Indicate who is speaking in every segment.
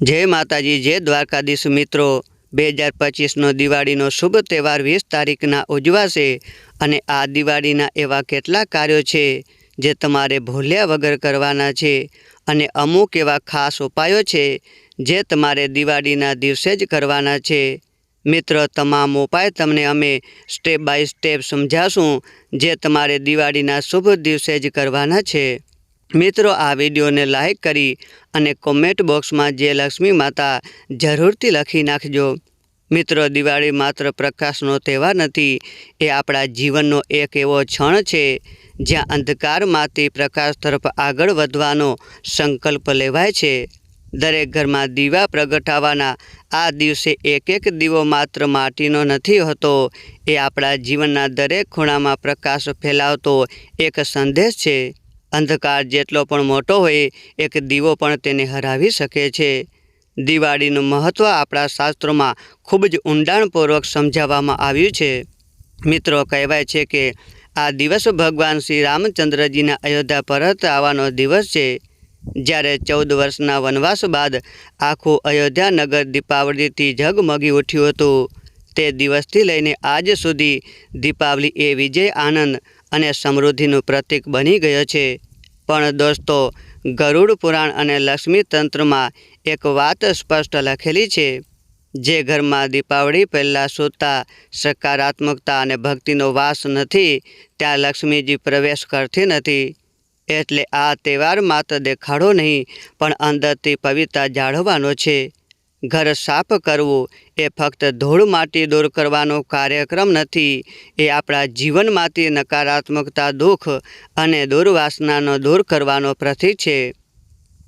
Speaker 1: જય માતાજી, જય દ્વારકાધીશ મિત્રો. બે હજાર પચીસનો દિવાળીનો શુભ તહેવાર વીસ તારીખના ઉજવાશે અને આ દિવાળીના એવા કેટલાક કાર્યો છે જે તમારે ભૂલ્યા વગર કરવાના છે અને અમુક એવા ખાસ ઉપાયો છે જે તમારે દિવાળીના દિવસે જ કરવાના છે. મિત્રો, તમામ ઉપાય તમને અમે સ્ટેપ બાય સ્ટેપ સમજાશું જે તમારે દિવાળીના શુભ દિવસે જ કરવાના છે. મિત્રો, આ વિડીયોને લાઈક કરી અને કોમેન્ટ બોક્સમાં જે લક્ષ્મી માતા જરૂરથી લખી નાખજો. મિત્રો, દિવાળી માત્ર પ્રકાશનો તહેવાર નથી, એ આપણા જીવનનો એક એવો ક્ષણ છે, જ્યાં અંધકારમાંથી પ્રકાશ તરફ આગળ વધવાનો સંકલ્પ લેવાય છે. દરેક ઘરમાં દીવા પ્રગટાવવાના આ દિવસે એક એક દીવો માત્ર માટીનો નથી હોતો, એ આપણા જીવનના દરેક ખૂણામાં પ્રકાશ ફેલાવતો એક સંદેશ છે. અંધકાર જેટલો પણ મોટો હોય, એક દીવો પણ તેને હરાવી શકે છે. દિવાળીનું મહત્ત્વ આપણા શાસ્ત્રોમાં ખૂબ જ ઊંડાણપૂર્વક સમજાવવામાં આવ્યું છે. મિત્રો, કહેવાય છે કે આ દિવસ ભગવાન શ્રી રામચંદ્રજીના અયોધ્યા પરત આવવાનો દિવસ છે. જ્યારે ચૌદ વર્ષના વનવાસ બાદ આખું અયોધ્યા નગર દીપાવલીથી ઝગમગી ઉઠ્યું હતું. તે દિવસથી લઈને આજ સુધી દીપાવલી એ વિજય, આનંદ અને સમૃદ્ધિનું પ્રતીક બની ગયો છે. પણ દોસ્તો, ગરુડ પુરાણ અને લક્ષ્મી તંત્રમાં એક વાત સ્પષ્ટ લખેલી છે. જે ઘરમાં દીપાવળી પહેલાં સૂતા, સકારાત્મકતા અને ભક્તિનો વાસ નથી, ત્યાં લક્ષ્મીજી પ્રવેશ કરતી નથી. એટલે આ તહેવાર માત્ર દેખાડો નહીં, પણ અંદરથી પવિત્રતા જાળવવાનો છે. ઘર સાફ કરવું, એ ફક્ત ધૂળ માટી દૂર કરવાનો કાર્યક્રમ નથી, એ આપણા જીવનમાંથી નકારાત્મકતા, દુઃખ અને દુર્વાસનાનો દૂર કરવાનો પ્રતિક છે.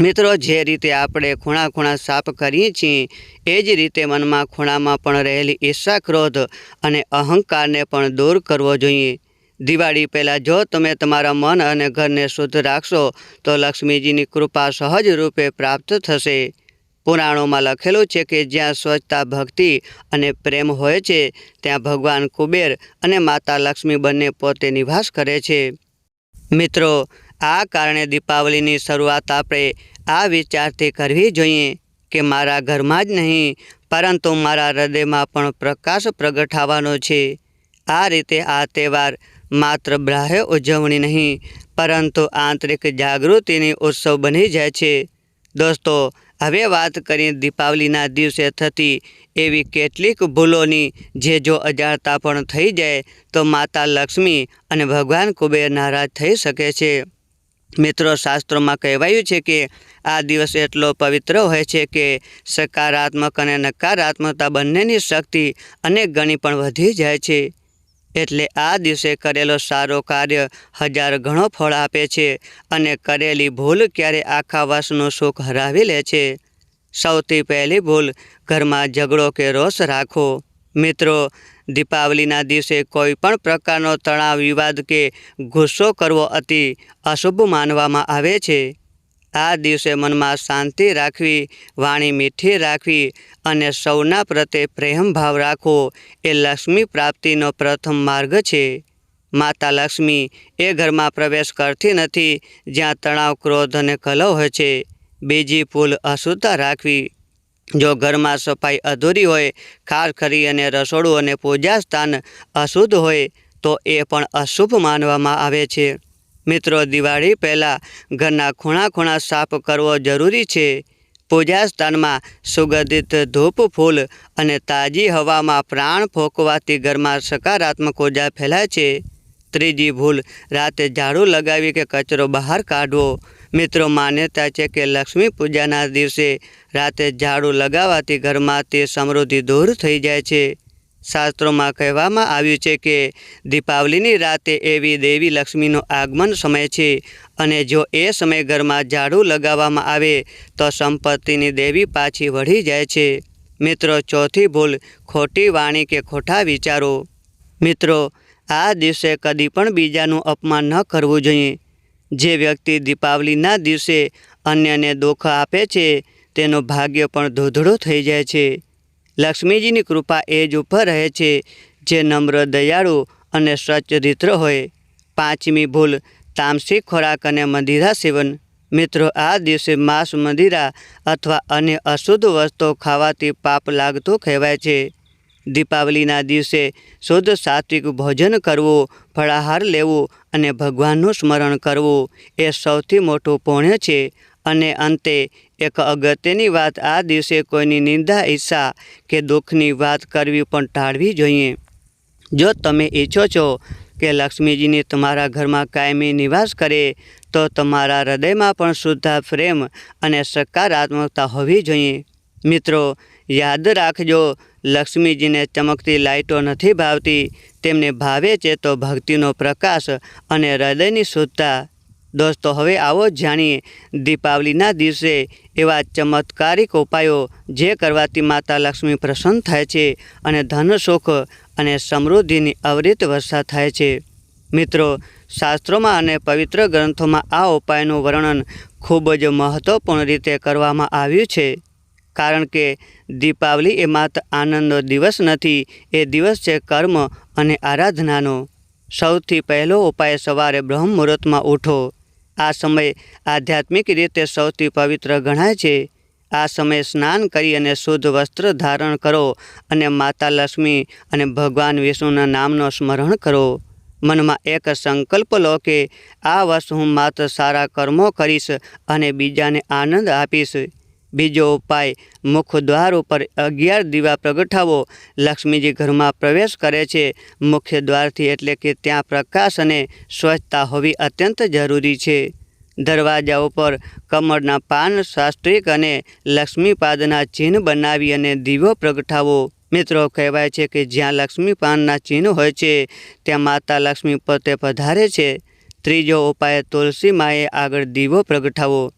Speaker 1: મિત્રો, જે રીતે આપણે ખૂણા ખૂણા સાફ કરીએ છીએ, એ જ રીતે મનમાં ખૂણામાં પણ રહેલી ઈર્ષા ક્રોધ અને અહંકારને પણ દૂર કરવો જોઈએ. દિવાળી પહેલાં જો તમે તમારા મન અને ઘરને શુદ્ધ રાખશો, તો લક્ષ્મીજીની કૃપા સહજ રૂપે પ્રાપ્ત થશે. પુરાણોમાં લખેલું છે કે જ્યાં સ્વચ્છતા, ભક્તિ અને પ્રેમ હોય છે, ત્યાં ભગવાન કુબેર અને માતા લક્ષ્મી બંને પોતે નિવાસ કરે છે. મિત્રો, આ કારણે દીપાવલીની શરૂઆત આપણે આ વિચારથી કરવી જોઈએ કે મારા ઘરમાં જ નહીં, પરંતુ મારા હૃદયમાં પણ પ્રકાશ પ્રગટાવવાનો છે. આ રીતે આ તહેવાર માત્ર બાહ્ય ઉજવણી નહીં, પરંતુ આંતરિક જાગૃતિની ઉત્સવ બની જાય છે. દોસ્તો હવે વાત કરીએ દીપાવલીના દિવસે થતી એવી કેટલીક ભૂલોની, જે જો અજાણતા પણ થઈ જાય, તો માતા લક્ષ્મી અને ભગવાન કુબેર નારાજ થઈ શકે છે. મિત્રો, શાસ્ત્રોમાં કહેવાયું છે કે આ દિવસ એટલો પવિત્ર હોય છે કે સકારાત્મક અને નકારાત્મકતા બંનેની શક્તિ અનેક ગણી પણ વધી જાય છે. એટલે આ દિવસે કરેલો સારો કાર્ય હજાર ઘણો ફળ આપે છે અને કરેલી ભૂલ ક્યારે આખા વર્ષનું સુખ હરાવી લે છે. સૌથી પહેલી ભૂલ, ઘરમાં ઝઘડો કે રોષ રાખો. મિત્રો, દીપાવલીના દિવસે કોઈ પણ પ્રકારનો તણાવ, વિવાદ કે ગુસ્સો કરવો અતિ અશુભ માનવામાં આવે છે. આ દિવસે મનમાં શાંતિ રાખવી, વાણી મીઠી રાખવી અને સૌના પ્રત્યે પ્રેમ ભાવ રાખવો એ લક્ષ્મી પ્રાપ્તિનો પ્રથમ માર્ગ છે. માતા લક્ષ્મી એ ઘરમાં પ્રવેશ કરતી નથી, જ્યાં તણાવ, ક્રોધ અને કલહ હોય છે. બીજી ભૂલ અશુદ્ધતા રાખવી. જો ઘરમાં સફાઈ અધૂરી હોય ખાસ કરી અને રસોડું અને પૂજા સ્થાન અશુદ્ધ હોય, તો એ પણ અશુભ માનવામાં આવે છે. મિત્રો, દિવાળી પહેલાં ઘરના ખૂણા ખૂણા સાફ કરવો જરૂરી છે. પૂજા સ્થાનમાં સુગંધિત ધૂપ, ફૂલ અને તાજી હવામાં પ્રાણ ફોંકવાથી ઘરમાં સકારાત્મક ઊર્જા ફેલાય છે. ત્રીજી ભૂલ, રાતે ઝાડુ લગાવી કે કચરો બહાર કાઢવો. મિત્રો, માન્યતા છે કે લક્ષ્મી પૂજાના દિવસે રાતે ઝાડુ લગાવવાથી ઘરમાંથી સમૃદ્ધિ દૂર થઈ જાય છે. શાસ્ત્રોમાં કહેવામાં આવ્યું છે કે દીપાવલીની રાતે એવી દેવી લક્ષ્મીનો આગમન સમય છે અને જો એ સમય ઘરમાં ઝાડુ લગાવવામાં આવે તો સંપત્તિની દેવી પાછી વળી જાય છે. મિત્રો, ચોથી ભૂલ ખોટી વાણી કે ખોટા વિચારો. મિત્રો, આ દિવસે કદી પણ બીજાનું અપમાન ન કરવું જોઈએ. જે વ્યક્તિ દીપાવલીના દિવસે અન્યને દુઃખ આપે છે, તેનું ભાગ્ય પણ ધૂધડો થઈ જાય છે. લક્ષ્મીજીની કૃપા એ જ ઉપર રહે છે, જે નમ્ર દયાળુ અને સચરિત્ર હોય. પાંચમી ભૂલ તામસિક ખોરાક અને મદિરા સેવન. મિત્રો, આ દિવસે માંસ મંદિરા અથવા અન્ય અશુદ્ધ વસ્તુઓ ખાવાથી પાપ લાગતો કહેવાય છે. દીપાવલીના દિવસે શુદ્ધ સાત્વિક ભોજન કરવું, ફળાહાર લેવું અને ભગવાનનું સ્મરણ કરવું એ સૌથી મોટું પુણ્ય છે. અને અંતે એક અગત્યની વાત આ દિવસે કોઈની નિંદા, ઈચ્છા કે દુઃખની વાત કરવી પણ ટાળવી જોઈએ. જો તમે ઈચ્છો છો કે લક્ષ્મીજીની તમારા ઘરમાં કાયમી નિવાસ કરે, તો તમારા હૃદયમાં પણ શુદ્ધા પ્રેમ અને સકારાત્મકતા હોવી જોઈએ. મિત્રો, યાદ રાખજો, લક્ષ્મીજીને ચમકતી લાઇટો નથી ભાવતી. તેમને ભાવે છે તો ભક્તિનો પ્રકાશ અને હૃદયની શુદ્ધતા દોસ્તો હવે આવો જાણીએ. દીપાવલીના દિવસે એવા ચમત્કારિક ઉપાયો જે કરવાથી માતા લક્ષ્મી પ્રસન્ન થાય છે અને ધન સુખ અને સમૃદ્ધિની અવરિત વર્ષા થાય છે. મિત્રો, શાસ્ત્રોમાં અને પવિત્ર ગ્રંથોમાં આ ઉપાયનું વર્ણન ખૂબ જ મહત્વપૂર્ણ રીતે કરવામાં આવ્યું છે. કારણ કે દીપાવલી એ માત્ર આનંદનો દિવસ નથી, એ દિવસ છે કર્મ અને આરાધનાનો. સૌથી પહેલો ઉપાય સવારે બ્રહ્મ મુહૂર્તમાં ઉઠો. આ સમય આધ્યાત્મિક રીતે સૌથી પવિત્ર ગણાય છે. આ સમયે સ્નાન કરી અને શુદ્ધ વસ્ત્ર ધારણ કરો અને માતા લક્ષ્મી અને ભગવાન વિષ્ણુના નામનો સ્મરણ કરો. મનમાં એક સંકલ્પ લો કે આ વર્ષ હું માત્ર સારા કર્મો કરીશ અને બીજાને આનંદ આપીશ. બીજો ઉપાય, મુખ દ્વાર ઉપર અગિયાર દીવા પ્રગટાવો. લક્ષ્મીજી ઘરમાં પ્રવેશ કરે છે. મુખ્ય દ્વારથી એટલે કે ત્યાં પ્રકાશ અને સ્વચ્છતા હોવી અત્યંત જરૂરી છે. દરવાજા ઉપર કમળના પાન શાસ્ત્રિક અને લક્ષ્મીપાદના ચિહ્ન બનાવી અને દીવો પ્રગટાવો. મિત્રો, કહેવાય છે કે જ્યાં લક્ષ્મી પાનના ચિહ્ન હોય છે, ત્યાં માતા લક્ષ્મી પોતે પધારે છે. ત્રીજો ઉપાય, તુલસી માએ આગળ દીવો પ્રગટાવો.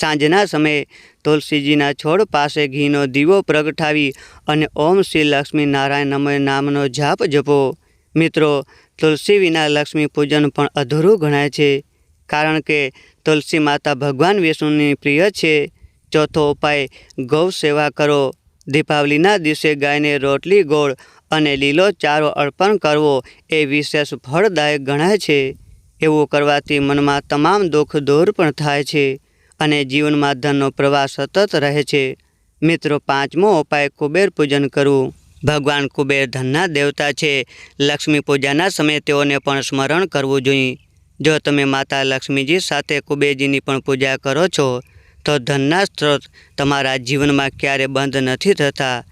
Speaker 1: સાંજના સમયે તુલસીજીના છોડ પાસે ઘીનો દીવો પ્રગટાવી અને ઓમ શ્રી લક્ષ્મી નારાયણ નમઃ નામનો જાપ જપો. મિત્રો, તુલસી વિના લક્ષ્મી પૂજન પણ અધૂરું ગણાય છે, કારણ કે તુલસી માતા ભગવાન વિષ્ણુની પ્રિય છે. ચોથો ઉપાય, ગૌ સેવા કરો. દીપાવલીના દિવસે ગાયને રોટલી, ગોળ અને લીલો ચારો અર્પણ કરવો એ વિશેષ ફળદાયક ગણાય છે. એવું કરવાથી મનમાં તમામ દુઃખ દૂર પણ થાય છે. અને જીવનમાં ધનનો પ્રવાહ સતત રહે છે. મિત્રો, પાંચમો ઉપાય કુબેર પૂજન કરવું. ભગવાન કુબેર ધનના દેવતા છે. લક્ષ્મી પૂજાના સમયે તેઓને પણ સ્મરણ કરવું જોઈએ. જો તમે માતા લક્ષ્મીજી સાથે કુબેરજીની પણ પૂજા કરો છો, તો ધનના સ્ત્રોત તમારા જીવનમાં ક્યારે બંધ નથી થતા.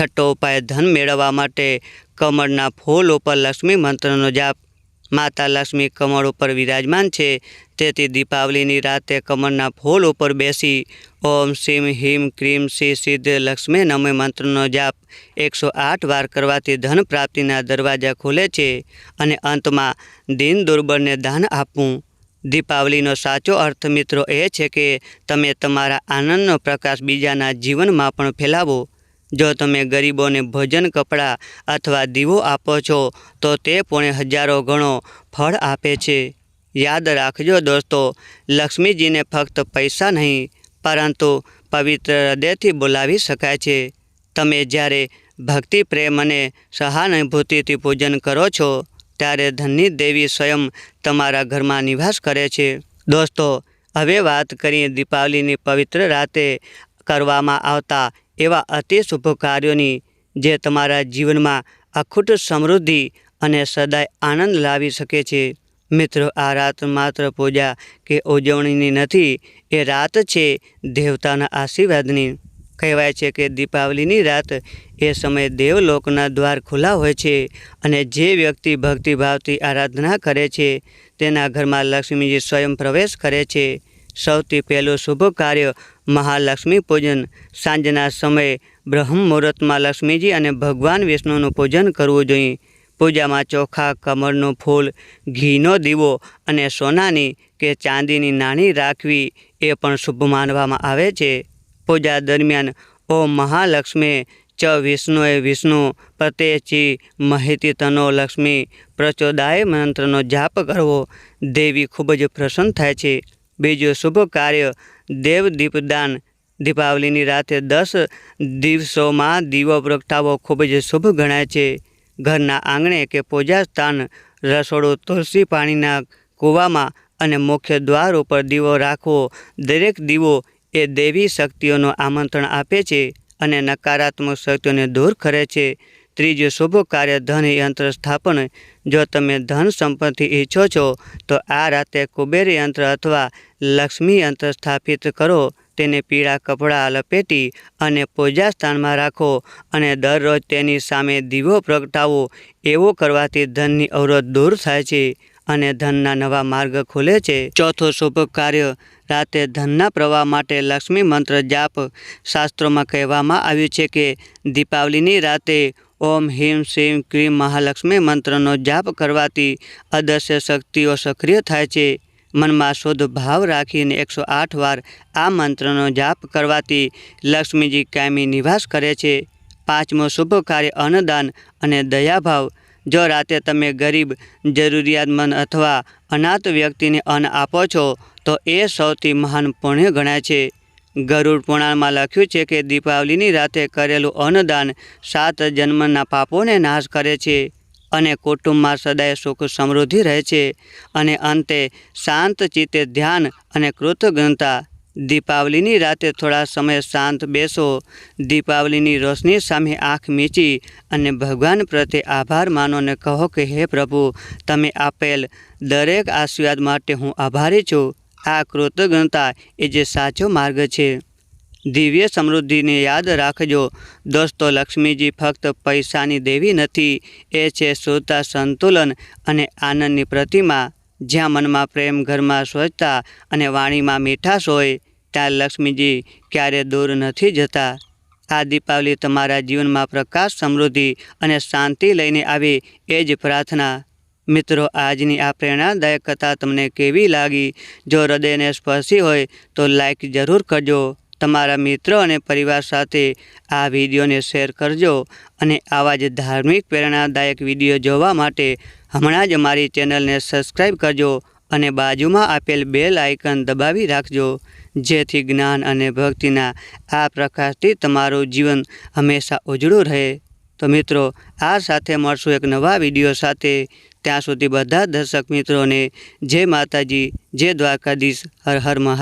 Speaker 1: છઠ્ઠો ઉપાય ધન મેળવવા માટે કમળના ફૂલ ઉપર લક્ષ્મી મંત્રનો જાપ. માતા લક્ષ્મી કમળ ઉપર વિરાજમાન છે. તેથી દીપાવલીની રાતે કમળના ફૂલ ઉપર બેસી ઓમ શીમ હિમ ક્રીમ શ્રી સિદ્ધ લક્ષ્મી નમે મંત્રનો જાપ એકસો આઠ વાર કરવાથી ધન પ્રાપ્તિના દરવાજા ખુલે છે અને અંતમાં દિન દુર્બળને દાન આપવું. દીપાવલીનો સાચો અર્થ મિત્રો એ છે કે તમે તમારા આનંદનો પ્રકાશ બીજાના જીવનમાં પણ ફેલાવો. જો તમે ગરીબોને ભોજન, કપડાં અથવા દીવો આપો છો, તો તે પણ હજારો ગણો ફળ આપે છે. યાદ રાખજો દોસ્તો, લક્ષ્મીજીને ફક્ત પૈસા નહીં, પરંતુ પવિત્ર હૃદયથી બોલાવી શકાય છે. તમે જ્યારે ભક્તિ, પ્રેમ અને સહાનુભૂતિથી પૂજન કરો છો, ત્યારે ધનની દેવી સ્વયં તમારા ઘરમાં નિવાસ કરે છે. દોસ્તો, હવે વાત કરીએ દીપાવલીની પવિત્ર રાતે કરવામાં આવતા એવા અતિ શુભ કાર્યોની જે તમારા જીવનમાં અખૂટ સમૃદ્ધિ અને સદાય આનંદ લાવી શકે છે. મિત્રો, આ રાત માત્ર પૂજા કે ઉજવણીની નથી, એ રાત છે દેવતાના આશીર્વાદની. કહેવાય છે કે દીપાવલીની રાત એ સમયે દેવલોકના દ્વાર ખુલ્લા હોય છે અને જે વ્યક્તિ ભક્તિભાવથી આરાધના કરે છે, તેના ઘરમાં લક્ષ્મીજી સ્વયં પ્રવેશ કરે છે. સૌથી પહેલું શુભ કાર્ય મહાલક્ષ્મી પૂજન. સાંજના સમયે બ્રહ્મ મુહૂર્તમાં લક્ષ્મીજી અને ભગવાન વિષ્ણુનું પૂજન કરવું જોઈએ. પૂજામાં ચોખા, કમળનું ફૂલ, ઘીનો દીવો અને સોનાની કે ચાંદીની નાણી રાખવી એ પણ શુભ માનવામાં આવે છે. પૂજા દરમિયાન ઓ મહાલક્ષ્મી ચ વિષ્ણુએ વિષ્ણુ પ્રત્યેચી મહિતી તનો લક્ષ્મી પ્રચોદાય મંત્રનો જાપ કરવો. દેવી ખૂબ જ પ્રસન્ન થાય છે. બીજું શુભ કાર્ય દેવ દીપદાન દીપાવલીની રાતે દસ દિવસોમાં દીવો પ્રગટાવો ખૂબ જ શુભ ગણાય છે. ઘરના આંગણે કે પૂજા સ્થાન રસોડું, તુલસી પાણીના કૂવામાં અને મુખ્ય દ્વાર ઉપર દીવો રાખવો દરેક દીવો એ દેવી શક્તિઓનું આમંત્રણ આપે છે અને નકારાત્મક શક્તિઓને દૂર કરે છે. ત્રીજું શુભ કાર્ય ધન યંત્ર સ્થાપન. જો તમે ધન સંપત્તિ ઈચ્છો છો, તો આ રાતે કુબેર યંત્ર અથવા લક્ષ્મી યંત્ર સ્થાપિત કરો. તેને પીળા કપડાં લપેટી અને પૂજા સ્થાનમાં રાખો અને દરરોજ તેની સામે દીવો પ્રગટાવો. એવો કરવાથી ધનની અવરોધ દૂર થાય છે અને ધનના નવા માર્ગ ખુલે છે. ચોથું શુભ કાર્ય, રાતે ધનના પ્રવાહ માટે લક્ષ્મી મંત્ર જાપ. શાસ્ત્રોમાં કહેવામાં આવ્યું છે કે દીપાવલીની રાતે ઓમ હિમ શિમ ક્રીમ મહાલક્ષ્મી મંત્રનો જાપ કરવાથી અદશ્ય શક્તિઓ સક્રિય થાય છે. મનમાં શુદ્ધ ભાવ રાખીને એકસો આઠ વાર આ મંત્રનો જાપ કરવાથી લક્ષ્મીજી કાયમી નિવાસ કરે છે. પાંચમો શુભ કાર્ય અન્નદાન અને દયાભાવ. જો રાતે તમે ગરીબ, જરૂરિયાતમંદ અથવા અનાથ વ્યક્તિને અન્ન આપો છો, તો એ સૌથી મહાન પુણ્ય ગણાય છે. ગરુડ પુરાણમાં લખ્યું છે કે દીપાવલીની રાતે કરેલું અન્નદાન સાત જન્મના પાપોને નાશ કરે છે અને કુટુંબમાં સદાય સુખ સમૃદ્ધિ રહે છે. અને અંતે શાંત ચિત્તે ધ્યાન અને કૃતજ્ઞતા. દીપાવલીની રાતે થોડા સમય શાંત બેસો. દીપાવલીની રોશની સામે આંખ મીચી અને ભગવાન પ્રત્યે આભાર માનો અને કહો કે, હે પ્રભુ, તમે આપેલ દરેક આશીર્વાદ માટે હું આભારી છું. આ કૃતજ્ઞતા એ જે સાચો માર્ગ છે. દિવ્ય સમૃદ્ધિને યાદ રાખજો. દોસ્તો, લક્ષ્મીજી ફક્ત પૈસાની દેવી નથી, એ છે શુદ્ધતા સંતુલન અને આનંદની પ્રતિમા. જ્યાં મનમાં પ્રેમ, ઘરમાં સ્વચ્છતા અને વાણીમાં મીઠાશ હોય, ત્યાં લક્ષ્મીજી ક્યારે દૂર નથી જતા. આ દીપાવલી તમારા જીવનમાં પ્રકાશ સમૃદ્ધિ અને શાંતિ લઈને આવે, એ જ પ્રાર્થના. મિત્રો, આજની આ પ્રેરણાદાયક કથા તમને કેવી લાગી? જો હૃદયને સ્પર્શી હોય તો લાઈક જરૂર કરજો. તમારા મિત્રો અને પરિવાર સાથે આ વિડીયોને શેર કરજો અને આવા જ ધાર્મિક પ્રેરણાદાયક વીડિયો જોવા માટે હમણાં જ અમારી ચેનલને સબસ્ક્રાઈબ કરજો અને બાજુમાં આપેલ બેલ આઇકન દબાવી રાખજો. જેથી જ્ઞાન અને ભક્તિના આ પ્રકાશથી તમારું જીવન હંમેશા ઉજળું રહે. તો મિત્રો, આ સાથે મળશું એક નવા વીડિયો સાથે. ત્યાં સુધી બધા દર્શક મિત્રોને જય માતાજી, જય દ્વારકાધીશ, હર હર મહાદેવ.